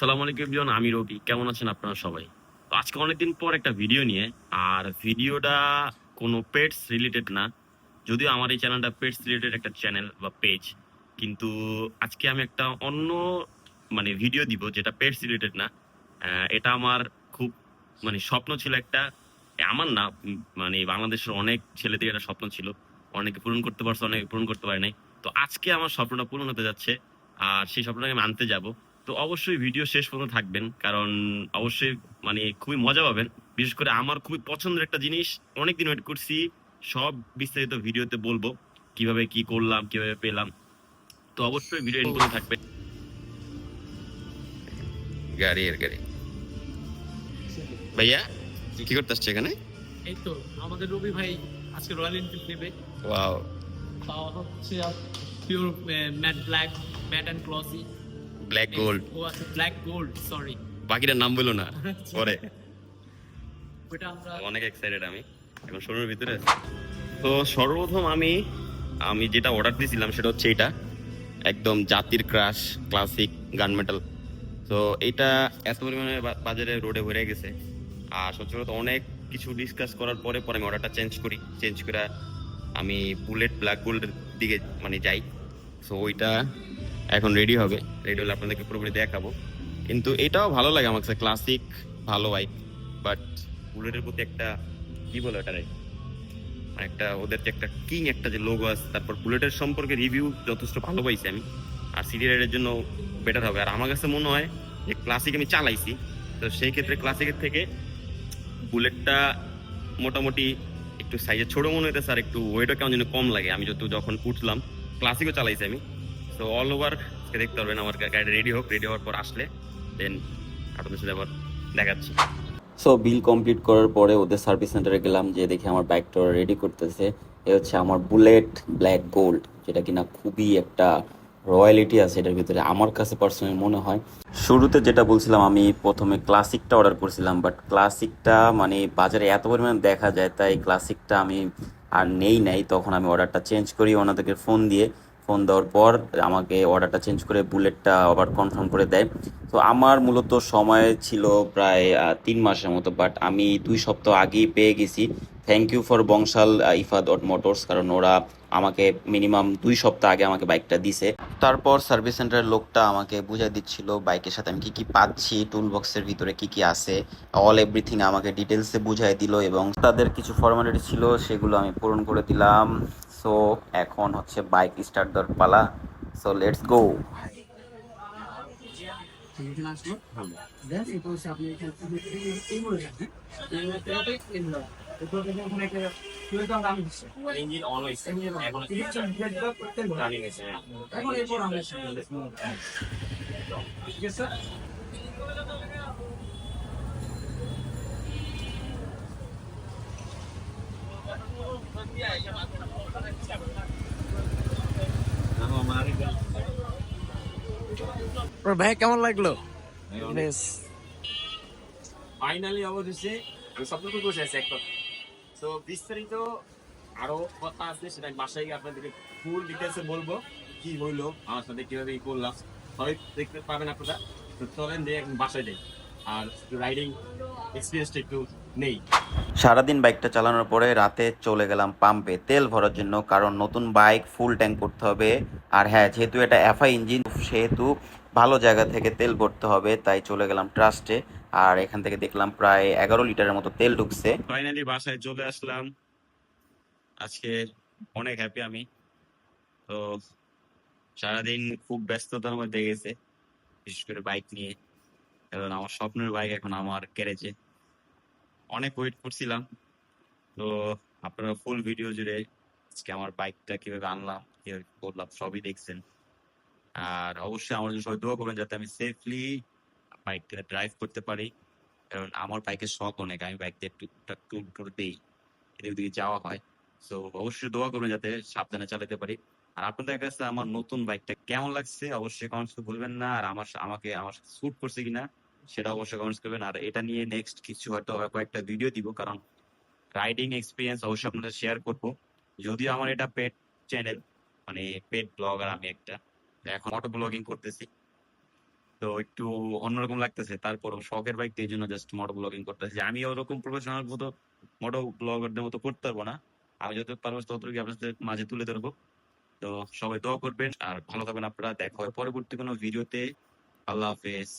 আসসালামু আলাইকুম জন আমি রবি। কেমন আছেন আপনারা সবাই? তো আজকে অনেকদিন পর একটা ভিডিও নিয়ে, আর ভিডিওটা কোনো পেটস রিলেটেড না। যদিও আমার এই চ্যানেলটা পেটস রিলেটেড একটা চ্যানেল বা পেজ কিন্তু আজকে আমি একটা অন্য মানে ভিডিও দিব যেটা পেটস রিলেটেড না। এটা আমার খুব মানে স্বপ্ন ছিল একটা। আমার না মানে বাংলাদেশের অনেক ছেলেদের একটা স্বপ্ন ছিল। অনেকে পূরণ করতে পারছে, অনেকে পূরণ করতে পারে নাই। তো আজকে আমার স্বপ্নটা পূরণ হতে যাচ্ছে, আর সেই স্বপ্নটাকে আমি আনতে যাব। তো অবশ্যই ভিডিও শেষ পর্যন্ত থাকবেন কারণ অবশ্যই মানে খুবই মজা পাবেন। বিশেষ করে আমার খুবই পছন্দের একটা জিনিস অনেকদিন ওয়েট করছি সব বিস্তারিত ভিডিওতে বলব কীভাবে কি করলাম কীভাবে পেলাম। তো অবশ্যই ভিডিও এন্ড পর্যন্ত থাকবে গাড়ি এর গাড়ি। ভাইয়া কি করতে আসছে এখানে? এই তো আমাদের রবি ভাই আজকে রয়্যাল এনফিল্ড নেবে। ওয়াও তাও হচ্ছে pure matte black matte and classy black gold O black gold sorry বাকিটার নাম বলো না। পরে। ওটা আমরা অনেক এক্সাইটেড আমি। এখন শোরুমের ভিতরে তো সর্বপ্রথম আমি আমি যেটা অর্ডার দিয়েছিলাম সেটা হচ্ছে এটা একদম জাতির ক্রাশ ক্লাসিক গান মেটাল তো এটা এত পরিমাণে বাজারে রোডে ভরে গেছে। আর সত্যি কথা অনেক কিছু ডিসকাস করার পরে পরে আমি অর্ডারটা চেঞ্জ করি। চেঞ্জ করে আমি বুলেট ব্ল্যাক গোল্ডের দিকে মানে যাই। সো ওইটা এখন রেডি হবে। রেডি হলে আপনাদেরকে পুরোপুরি দেখাবো। কিন্তু এটাও ভালো লাগে আমার কাছে ক্লাসিক ভালো বাইক বাট বুলেটের প্রতি একটা, কি বলে ওটারে? মানে একটা, ওদের যে একটা কিং একটা যে লোগো আছে, তারপর বুলেটের সম্পর্কে রিভিউ যথেষ্ট ভালো পাইছি আমি। আর সিডি রাইডের জন্য বেটার হবে। আর আমার কাছে মনে হয় যে ক্লাসিক আমি চালাইছি। তো সেই ক্ষেত্রে ক্লাসিকের থেকে বুলেটটা মোটামুটি একটু সাইজে ছোটো মনে হইতেছে, আর একটু ওয়েটও কেমন যেন কম লাগে। আমি যত যখন উঠলাম ক্লাসিকও চালাইছি আমি। তো অল ওভার দেখতে পারবেন আমার গাড়ি রেডি হোক রেডি হওয়ার পর আসলে দেন আপনাদের সাথে আবার দেখাচ্ছি। সো বিল কমপ্লিট করার পরে ওদের সার্ভিস সেন্টারে গেলাম যে দেখি আমার বাইকটা রেডি করতেছে। এ হচ্ছে আমার বুলেট ব্ল্যাক গোল্ড যেটা কিনা খুবই একটা রয়্যালিটি আছে, এটার ভিতরে আমার কাছে পার্সোনালি মনে হয়। শুরুতে যেটা বলছিলাম, আমি প্রথমে ক্লাসিকটা অর্ডার করছিলাম বাট ক্লাসিকটা মানে বাজারে এত পরিমাণে দেখা যায়, তাই ক্লাসিকটা আমি আর নেই নাই। তখন আমি অর্ডারটা চেঞ্জ করি ওনাদেরকে ফোন দিয়ে। ফোন দেওয়ার পর আমাকে অর্ডারটা চেঞ্জ করে বুলেটটা আবার কনফার্ম করে দেয়। তো আমার মূলত সময় ছিল প্রায় তিন মাসের মতো বাট আমি দুই সপ্তাহ আগেই পেয়ে গেছি। Thank you for Bangshal Ifa dot motors কারণ ওরা আমাকে মিনিমাম দুই সপ্তাহ আগে আমাকে বাইকটা দিছে। তারপর সার্ভিস সেন্টারের লোকটা আমাকে বুঝাই দিচ্ছিল বাইকের সাথে আমি কি কি পাচ্ছি টুল বক্সের ভিতরে কি কি আছে। অল এভরিথিং আমাকে ডিটেলসে বুঝাই দিল এবং তাদের কিছু ফর্মালিটি ছিল সেগুলো আমি পূরণ করে দিলাম। সো এখন হচ্ছে বাইক স্টার্ট দেওয়ার পালা। So let's go engine on হইছে এখন রানিং হইছে এখন এরপর আমরা ঠিক আছে? ভাই কেমন লাগল? বেশ ফাইনালি অবশেষে আমি স্বপ্ন তো বসে আছি একটা তো বিস্তারিত আরও কথা আছে, সেটা বাসায় আপনাদেরকে ফুল ডিটেলসে বলব কি হইল, আমার সাথে কীভাবে করলাম। সবাই দেখতে পাবেন আপনারা। তো চলেন দিয়ে এখন বাসায় যাই। আর রাইডিং এক্সপিরিয়েন্সটা একটু নেই। সারাদিন বাইকটা চালানোর পরে রাতে চলে গেলাম পাম্পে তেল ভরার জন্য, কারণ নতুন বাইক ফুল ট্যাঙ্ক করতে হবে। আর হ্যাঁ যেহেতু এটা এফআই ইঞ্জিন সেহেতু ভালো জায়গা থেকে তেল ভরতে হবে, তাই চলে গেলাম ট্রাস্টে আর এখান থেকে দেখলাম প্রায় এগারো লিটারের মতো তেল ঢুকছে। ফাইনালি বাসায় চলে আসলাম। আজকে অনেক হ্যাপি আমি। তো সারাদিন খুব ব্যস্ততার মধ্যে গেছে, বিশেষ করে বাইক নিয়ে। কারণ আমার স্বপ্নের বাইক এখন আমার গ্যারেজে অনেক ওয়েট করছিলাম। তো আপনারা ফুল ভিডিও জুড়ে আজকে আমার বাইকটা কীভাবে আনলাম, কীভাবে করলাম, সবই দেখছেন। আর অবশ্যই আমার জন্য সবাই দোয়া করবেন যাতে আমি সেফলি বাইকটা ড্রাইভ করতে পারি। কারণ আমার বাইকের শখ অনেক, আমি বাইক দিয়ে টুকটাক টুর টুর দিই, এদিক ওদিকে যাওয়া হয়। তো অবশ্যই দোয়া করবেন যাতে সাবধানে চালাতে পারি। আর আপনাদের কাছে আমার নতুন বাইকটা কেমন লাগছে অবশ্যই কমেন্টস বলবেন না। আর আমার আমাকে আমার স্যুট করছে কিনা সেটা অবশ্যই কমেন্টস করবেন। আর এটা নিয়ে নেক্সট কিছু হয়তো কয়েকটা ভিডিও দিব, কারণ রাইডিং এক্সপিরিয়েন্স অবশ্যই আপনাদের শেয়ার করব। যদিও আমার এটা পেট চ্যানেল মানে পেট ব্লগার আমি একটা। এখন অটো ব্লগিং করতেছি। তো একটু অন্যরকম লাগতেছে। তারপর শখের বাইক এই জন্য জাস্ট মোটর ব্লগিং করতেছি। আমি ওরকম প্রফেশনাল মতো মোটর ব্লগারদের মতো করতে পারব না। আমি যত পারব ততটুকু আপনাদের মাঝে তুলে ধরবো। তো সবাই দোয়া করবেন। আর ভালো থাকবেন আপনারা। দেখা পরবর্তী কোনো ভিডিওতে আল্লাহ হাফেজ।